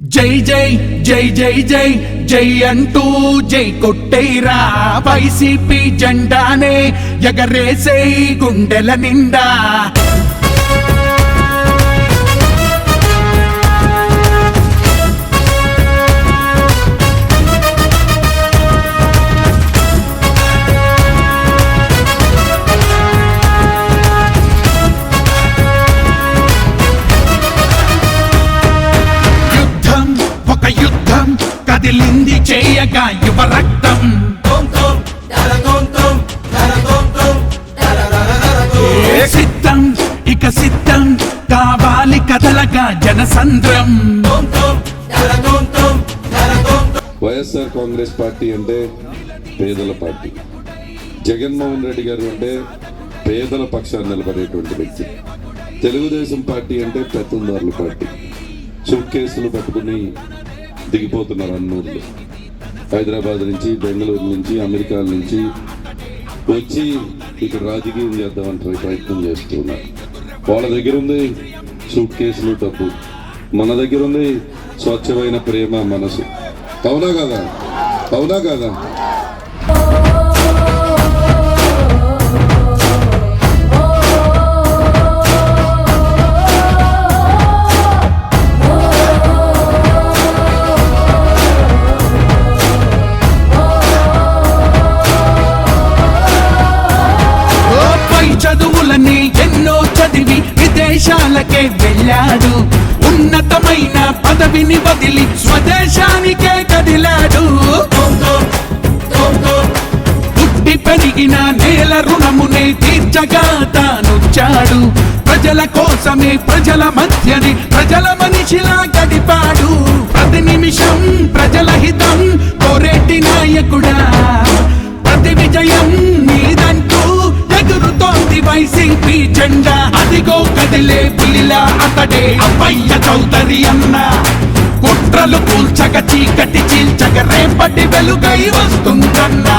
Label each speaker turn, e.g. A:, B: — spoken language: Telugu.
A: జై జై జై జై జై జై అంటూ జై కొట్టేరా వైసీపీ జెండానే ఎగరేసే గుండెల నిండా. కదిలింది చేయగా యువ రక్తం. ఏ సిద్ధం? ఇక సిద్ధం కావాలి కథలగా జనసంద్రం.
B: వైఎస్ఆర్ కాంగ్రెస్ పార్టీ అంటే పేదల పార్టీ. జగన్మోహన్ రెడ్డి గారు అంటే పేదల పక్షాన్ని నిలబడేటువంటి వ్యక్తి. తెలుగుదేశం పార్టీ అంటే పెత్తందారుల పార్టీ. సూట్ కేసులు పట్టుకుని దిగిపోతున్నారు అన్నూర్లు. హైదరాబాద్ నుంచి బెంగళూరు నుంచి అమెరికా నుంచి వచ్చి ఇక్కడ రాజకీయం చేద్దామంటారు ప్రయత్నం చేస్తున్నారు వాళ్ళ దగ్గర ఉంది సూట్ కేసులు డబ్బు మన దగ్గర ఉంది స్వచ్ఛమైన ప్రేమ మనసు. అవునా కదా? అవునా కదా?
A: చదివి విదేశాలకే వెళ్ళాడు. ఉన్నతమైన పదవిని వదిలి స్వదేశానికే కదిలాడు. పుట్టి పెరిగిన నేల రుణమునే తీర్చగా తానొచ్చాడు. ప్రజల కోసమే ప్రజల మధ్యని ప్రజల మనిషిలా గడిపాడు. ప్రతి నిమిషం ప్రజల హిత ఎగురుతోంది వైసీపీ జెండా. అదిగో కదిలే పులిలా అతడే అప్పయ్య చౌదరి అన్న. కుట్రలు కూల్చగ చీకటి చీల్చగ రేపటి వెలుగై వస్తుందన్నా.